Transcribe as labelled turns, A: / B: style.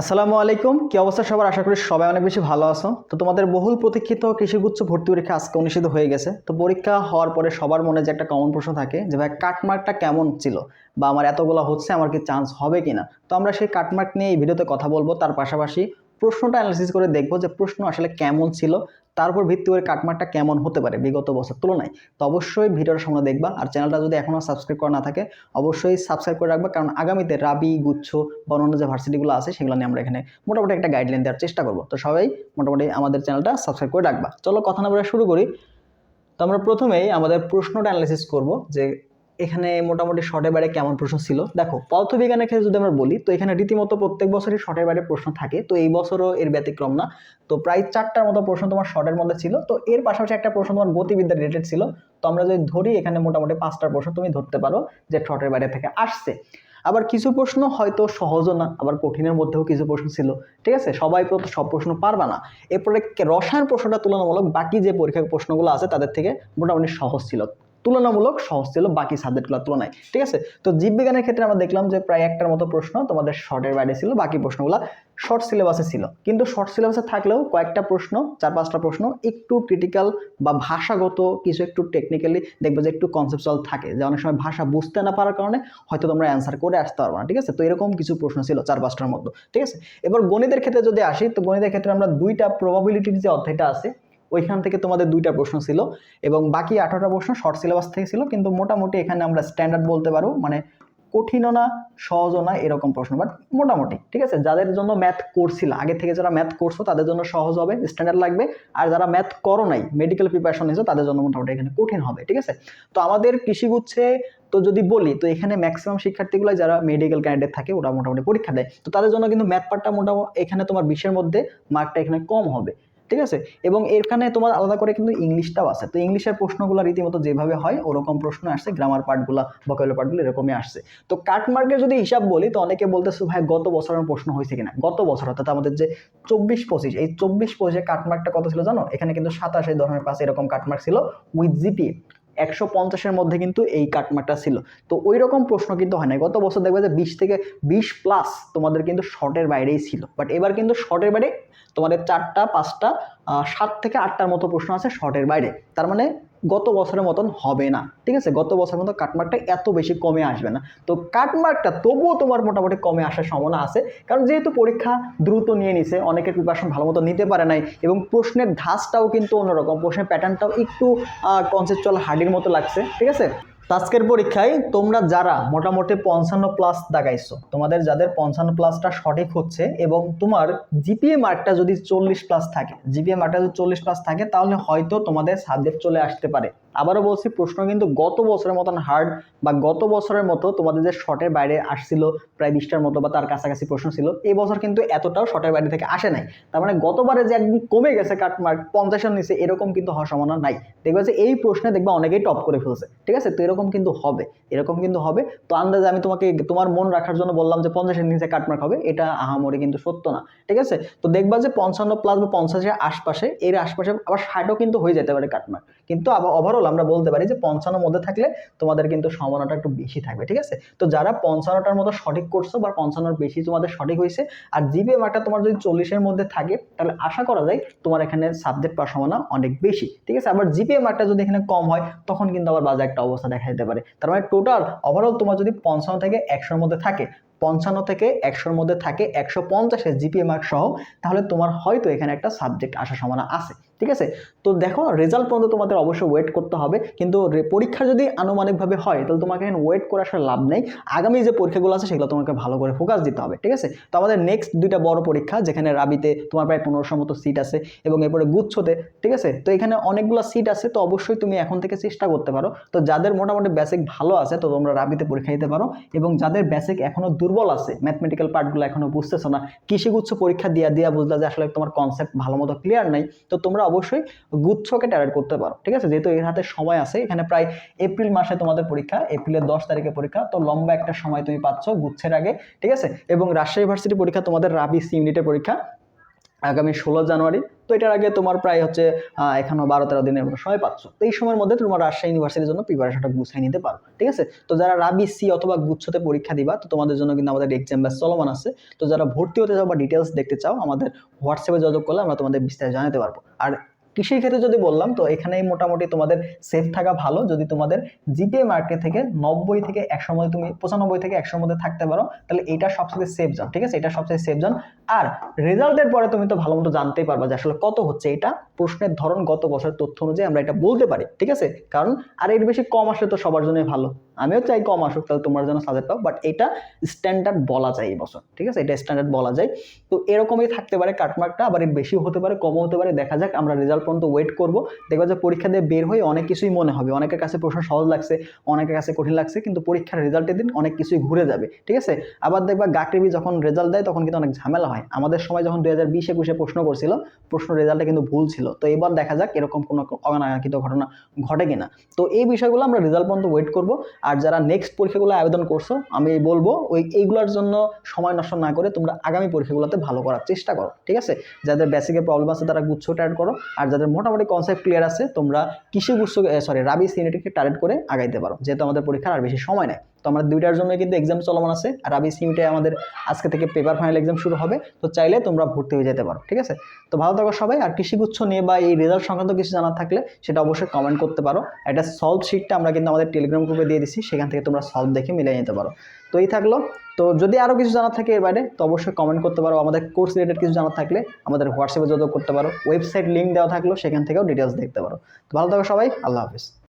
A: আসসালামু আলাইকুম। কি অবস্থা সবার? আশা করি সবাই অনেক বেশি ভালো আছো। তো তোমাদের বহুল প্রতীক্ষিত কৃষিগুচ্ছ ভর্তি পরীক্ষা আজকে অনুষ্ঠিত হয়ে গেছে। তো পরীক্ষা হওয়ার পরে সবার মনে যে একটা কমন প্রশ্ন থাকে যে, ভাই কাটমার্কটা কেমন ছিল? বা আমার এতগুলো হচ্ছে, আমার কি চান্স হবে কিনা? তো আমরা সেই কাটমার্ক নিয়ে এই ভিডিওতে কথা বলব। তার পাশাপাশি প্রশ্নটা অ্যানালিসিস করে দেখব যে প্রশ্ন আসলে কেমন ছিল, তার উপর ভিত্তি করে কাটমারটা কেমন হতে পারে বিগত বছর তুলনায়। তো অবশ্যই ভিডিওটা সামনে দেখবা, আর চ্যানেলটা যদি এখনও সাবস্ক্রাইব করা না থাকে, অবশ্যই সাবস্ক্রাইব করে রাখবা, কারণ আগামীতে রাবি, গুচ্ছ বা অন্যান্য যে ভার্সিটিগুলো আছে, সেগুলো নিয়ে আমরা এখানে মোটামুটি একটা গাইডলাইন দেওয়ার চেষ্টা করব। তো সবাই মোটামুটি আমাদের চ্যানেলটা সাবস্ক্রাইব করে রাখবা। চলো কথা না বলে শুরু করি। তো আমরা প্রথমেই আমাদের প্রশ্নটা অ্যানালাইসিস করব যে এখানে মোটামুটি শর্টের বাইরে কেমন প্রশ্ন ছিল? দেখো, পদার্থবিজ্ঞানের ক্ষেত্রে যদি আমরা বলি, তো এখানে রীতিমতো প্রত্যেক বছরই শর্টের বাইরে প্রশ্ন থাকে, তো এই বছরও এর ব্যতিক্রম না। তো প্রায় চারটার মতো প্রশ্ন তোমার শর্টের মধ্যে ছিল, তো এর পাশাপাশি একটা প্রশ্ন তোমার গতিবিদ্যা রিলেটেড ছিল, তো আমরা যদি ধরি, এখানে মোটামুটি পাঁচটার প্রশ্ন তুমি ধরতে পারো যে শর্টের বাইরে থেকে আসছে। আবার কিছু প্রশ্ন হয়তো সহজও না, আবার কঠিনের মধ্যেও কিছু প্রশ্ন ছিল, ঠিক আছে? সবাই তো সব প্রশ্ন পারবা না। এরপরে রসায়ন প্রশ্নটা তুলনামূলক বাকি যে পরীক্ষার প্রশ্নগুলো আছে, তাদের থেকে মোটামুটি সহজ ছিল। তুলনামূলক সহজ ছিল বাকি সাবজেক্টগুলোর তুলনায়, ঠিক আছে? তো জীববিজ্ঞানের ক্ষেত্রে আমরা দেখলাম যে প্রায় একটার মতো প্রশ্ন তোমাদের শর্টের বাইরে ছিল, বাকি প্রশ্নগুলো শর্ট সিলেবাসে ছিল। কিন্তু শর্ট সিলেবাসে থাকলেও কয়েকটা প্রশ্ন, চার পাঁচটা প্রশ্ন একটু ক্রিটিক্যাল বা ভাষাগত কিছু একটু টেকনিক্যালি দেখবে যে একটু কনসেপচুয়াল থাকে, যে অনেক সময় ভাষা বুঝতে না পারার কারণে হয়তো তোমরা অ্যান্সার করে আসতে পারব না, ঠিক আছে? তো এরকম কিছু প্রশ্ন ছিল চার পাঁচটার মধ্যে, ঠিক আছে? এবার গণিতের ক্ষেত্রে যদি আসি, তো গণিতের ক্ষেত্রে আমরা দুইটা প্রবাবিলিটির যে অধ্যায়টা আছে ওইখান থেকে তোমাদের দুইটা প্রশ্ন ছিল এবং বাকি আঠারোটা প্রশ্ন শর্ট সিলেবাস থেকে ছিল, কিন্তু মোটামুটি এখানে আমরা স্ট্যান্ডার্ড বলতে পারো মানে কঠিনও না, সহজও না এরকম প্রশ্ন বাট মোটামুটি, ঠিক আছে? যাদের জন্য ম্যাথ করছিল আগে থেকে যারা ম্যাথ করছ, তাদের জন্য সহজ হবে স্ট্যান্ডার্ড লাগবে, আর যারা ম্যাথ করো নাই মেডিকেল প্রিপারেশন নিয়েছো, তাদের জন্য মোটামুটি এখানে কঠিন হবে, ঠিক আছে? তো আমাদের কৃষিগুচ্ছে, তো যদি বলি, তো এখানে ম্যাক্সিমাম শিক্ষার্থীগুলো যারা মেডিকেল ক্যান্ডিডেট থাকে, ওরা মোটামুটি পরীক্ষা দেয়। তো তাদের জন্য কিন্তু ম্যাথ পার্টটা মোটামুটি এখানে তোমার বিশের মধ্যে মার্কটা এখানে কম হবে। ঠিক আছে? এবং এখানে তোমার আলাদা করে কিন্তু ইংলিশটাও আছে। তো ইংলিশের প্রশ্নগুলো রীতিমতো যেভাবে হয়, ওরকম প্রশ্ন আসছে গ্রামার পার্টগুলো ভোকাবুলারি পার্টগুলো এরকমই আসছে। তো কাটমার্কের যদি হিসাব বলি, তো অনেকে বলতেছে, ভাই, গত বছরের প্রশ্ন হয়েছে কিনা? গত বছর, অর্থাৎ আমাদের যে চব্বিশ পঁচিশ, এই চব্বিশ পঁচিশে কাটমার্কটা কত ছিল জানো? এখানে কিন্তু সাতাশে ধরনের পাশে এরকম কাটমার্ক ছিল উইথ জিপি একশো পঞ্চাশের মধ্যে কিন্তু এই কাটমাটা ছিল। তো ওই রকম প্রশ্ন কিন্তু হয় না গত বছর দেখবে যে বিশ থেকে বিশ প্লাস তোমাদের কিন্তু শর্টের বাইরেই ছিল। বাট এবার কিন্তু শর্টের বাইরে তোমাদের চারটা, পাঁচটা সাত থেকে আটটার মতো প্রশ্ন আছে শর্টের বাইরে। তার মানে গত বছরের মতন হবে না। ঠিক আছে? গত বছরের মতো কাটমার্কটা এত বেশি কমে আসবে না। তো কাটমার্কটা তবুও তোমার মোটামুটি কমে আসার সম্ভাবনা আছে। কারণ যেহেতু পরীক্ষা দ্রুত নিয়ে নিছে, অনেকে প্রিপারেশন ভালো মতো নিতে পারে নাই এবং প্রশ্নের ধাঁচটাও কিন্তু অন্যরকম, প্রশ্নের প্যাটার্নটাও একটু কনসেপচুয়াল হার্ডির মতো লাগছে। ঠিক আছে? আজকের পরীক্ষায় তোমরা যারা মোটামুটি পঞ্চান্ন প্লাস দেখাইছো, তোমাদের যাদের পঞ্চান্ন প্লাসটা সঠিক হচ্ছে এবং তোমার জিপিএ মার্কটা যদি চল্লিশ প্লাস থাকে জিপিএ মার্কটা যদি চল্লিশ প্লাস থাকে, তাহলে হয়তো তোমাদের সাবজেক্ট চলে আসতে পারে। আবারও বলছি, প্রশ্ন কিন্তু গত বছরের মতন হার্ড বা গত বছরের মতো তোমাদের যে শর্টের বাইরে আসছিল প্রায় বিশটার মতো বা তার কাছাকাছি প্রশ্ন ছিল, এই বছর কিন্তু এতটাও শর্টের বাইরে থেকে আসে নাই। তার মানে গতবারে যে একদিন কমে গেছে কাট মার্ক পঞ্চাশের নিচে এরকম কিন্তু হওয়ার সম্ভাবনা নাই। দেখবে যে এই প্রশ্নে দেখবে অনেকেই টপ করে ফেলছে, ঠিক আছে? তো এরকম কিন্তু হবে, এরকম কিন্তু হবে। তো আন্দাজে আমি তোমাকে তোমার মন রাখার জন্য বললাম যে পঞ্চাশের নিচে কাটমার্ক হবে, এটা আহামরি কিন্তু সত্য না, ঠিক আছে? তো দেখবা যে পঞ্চান্ন প্লাস বা পঞ্চাশের আশপাশে, এর আশপাশে আবার ষাটও কিন্তু হয়ে যেতে পারে কাটমার্ক কিন্তু আবার ওভারঅল আমরা বলতে পারি যে পঞ্চান্ন মধ্যে থাকলে তোমাদের কিন্তু সম্ভাবনাটা একটু বেশি থাকবে, ঠিক আছে? তো যারা পঞ্চান্নটার মতো সঠিক করছ বা পঞ্চান্নর বেশি তোমাদের সঠিক হয়েছে, আর জিপিএ মার্কটা তোমার যদি চল্লিশের মধ্যে থাকে, তাহলে আশা করা যায় তোমার এখানে সাবজেক্ট পাওয়ার সম্ভাবনা অনেক বেশি, ঠিক আছে? আবার জিপিএ মার্কটা যদি এখানে কম হয়, তখন কিন্তু আবার বাজে একটা অবস্থা দেখা যেতে পারে। তার মানে টোটাল ওভারঅল তোমার যদি পঞ্চান্ন থেকে একশোর মধ্যে থাকে পঞ্চান্ন থেকে একশোর মধ্যে থাকে একশো পঞ্চাশের জিপিএ মার্ক সহ, তাহলে তোমার হয়তো এখানে একটা সাবজেক্ট আসার সম্ভাবনা আছে, ঠিক আছে? তো দেখো রেজাল্ট পর্যন্ত তোমাদের অবশ্যই ওয়েট করতে হবে, কিন্তু পরীক্ষা যদি আনুমানিকভাবে হয়, তাহলে তোমাকে এখানে ওয়েট করে আসার লাভ নেই। আগামী যে পরীক্ষাগুলো আছে, সেগুলো তোমাকে ভালো করে ফোকাস দিতে হবে, ঠিক আছে? তো আমাদের নেক্সট দুইটা বড় পরীক্ষা, যেখানে রাবিতে তোমার প্রায় পনেরোশো মতো সিট আছে, এবং এরপরে গুচ্ছতে, ঠিক আছে? তো এখানে অনেকগুলো সিট আছে, তো অবশ্যই তুমি এখন থেকে চেষ্টা করতে পারো। তো যাদের মোটামুটি বেসিক ভালো আছে, তো তোমরা রাবিতে পরীক্ষা দিতে পারো, এবং যাদের বেসিক এখনও দুর্বল আছে ম্যাথমেটিক্যাল পার্টগুলো এখনও বুঝতেছো না। কৃষিগুচ্ছ পরীক্ষা দিয়া দিয়া বুঝলা যে আসলে তোমার কনসেপ্ট ভালো মতো ক্লিয়ার নাই, তো তোমরা অবশ্যই গুচ্ছকে টার্গেট করতে পারো, ঠিক আছে? যেহেতু এর হাতে সময় আছে, এখানে প্রায় এপ্রিল মাসে তোমাদের পরীক্ষা, এপ্রিলের দশ তারিখে পরীক্ষা, তো লম্বা একটা সময় তুমি পাচ্ছ গুচ্ছের আগে, ঠিক আছে? এবং রাজশাহী ইউনিভার্সিটি পরীক্ষা তোমাদের রাবি সি ইউনিটের পরীক্ষা আগামী ষোলো জানুয়ারি। তো এটার আগে তোমার প্রায় হচ্ছে এখনও বারো তেরো দিনের মতো সময় পাচ্ছ। তো এই সময়ের মধ্যে তোমার রাজশাহী ইউনিভার্সিটির জন্য প্রিপারেশনটা গুছাই নিতে পারো, ঠিক আছে? তো যারা রাবি সি অথবা গুচ্ছতে পরীক্ষা দিবা, তো তোমাদের জন্য কিন্তু আমাদের এক্সাম ব্যাস চলমান আছে। তো যারা ভর্তি হতে চাও বা ডিটেলস দেখতে চাও, আমাদের হোয়াটসঅ্যাপে যোগাযোগ করলে আমরা তোমাদের বিস্তারিত জানাতে পারব। আর কৃষির ক্ষেত্রে যদি বললাম, তো এখানেই মোটামুটি তোমাদের সেফ থাকা ভালো। যদি তোমাদের জিপিএ মার্কেট থেকে নব্বই থেকে একশোর মধ্যে তুমি পঁচানব্বই থেকে একশোর মধ্যে থাকতে পারো, তাহলে এটা সবচেয়ে সেফ জোন ঠিক আছে? এটা সবচেয়ে সেফ জোন আর রেজাল্টের পরে তুমি তো ভালো মতো জানতেই পারবা যে আসলে কত হচ্ছে। এটা প্রশ্নের ধরন গত বছরের তথ্য অনুযায়ী আমরা এটা বলতে পারি, ঠিক আছে? কারণ আর এর বেশি কম আসলে তো সবার জন্যই ভালো। আমিও চাই কম আসুক, তাহলে তোমার জন্য সাজেট পাও বাট এটা স্ট্যান্ডার্ড বলা যায় এই বছর, ঠিক আছে? এটা স্ট্যান্ডার্ড বলা যায়। তো এরকমই থাকতে পারে, কাটমার্কটা আবার বেশি হতে পারে, কমও হতে পারে। দেখা যাক, আমরা রেজাল্ট পর্যন্ত ওয়েট করব। দেখবা যে পরীক্ষা দিয়ে বের হয়ে অনেক কিছুই মনে হবে। অনেকের কাছে প্রশ্ন সহজ লাগছে, অনেকের কাছে কঠিন লাগছে, কিন্তু পরীক্ষার রেজাল্টের দিন অনেক কিছুই ঘুরে যাবে, ঠিক আছে? আবার দেখবা গাকটিভি যখন রেজাল্ট দেয়, তখন কিন্তু অনেক ঝামেলা হয়। আমাদের সময় যখন দুই হাজার বিশ একুশে প্রশ্ন করছিল, প্রশ্ন রেজাল্টে কিন্তু ভুল ছিল। তো এবার দেখা যাক এরকম কোনো অনাকাঙ্ক্ষিত ঘটনা ঘটে কিনা। তো এই বিষয়গুলো আমরা রেজাল্ট পর্যন্ত ওয়েট করব। আর যারা নেক্সট পরীক্ষাগুলো আবেদন করছ, আমি বলব ওই এইগুলোর জন্য সময় নষ্ট না করে তোমরা আগামী পরীক্ষাগুলোতে ভালো করার চেষ্টা করো, ঠিক আছে? যাদের বেসিকে প্রবলেম আছে তারা গুচ্ছ টার্গেট করো। আর যাদের মোটামুটি কনসেপ্ট ক্লিয়ার আছে, তোমরা কৃষি গুচ্ছ সরি রাবি সিনেটিকে টার্গেট করে আগাইতে পারো। যেহেতু আমাদের পরীক্ষার আর বেশি সময় নেই। তো আমরা দুইটার জন্য কিন্তু এক্সাম চলমান আছে। আর রাবি সিমিটে আমাদের আজকে থেকে পেপার ফাইনাল এক্সাম শুরু হবে। তো চাইলে তোমরা ভর্তি হয়ে যেতে পারো, ঠিক আছে? তো ভালো থাকো সবাই। আর কৃষিগুচ্ছ নিয়ে বা এই রেজাল্ট সংক্রান্ত কিছু জানার থাকলে সেটা অবশ্যই কমেন্ট করতে পারো। একটা সলভ শিটটা আমরা কিন্তু আমাদের টেলিগ্রাম গ্রুপে দিয়ে দিচ্ছি সেখান থেকে তোমরা সলভ দেখে মিলিয়ে নিতে পারো। তো এই থাকল। তো যদি আরও কিছু জানার থাকে এর বাইরে, তো অবশ্যই কমেন্ট করতে পারো। আমাদের কোর্স রিলেটেড কিছু জানার থাকলে আমাদের হোয়াটসঅ্যাপে যোগাযোগ করতে পারো। ওয়েবসাইট লিঙ্ক দেওয়া থাকল, সেখান থেকেও ডিটেলস দেখতে পারো। তো ভালো থাকো সবাই। আল্লাহ হাফিজ।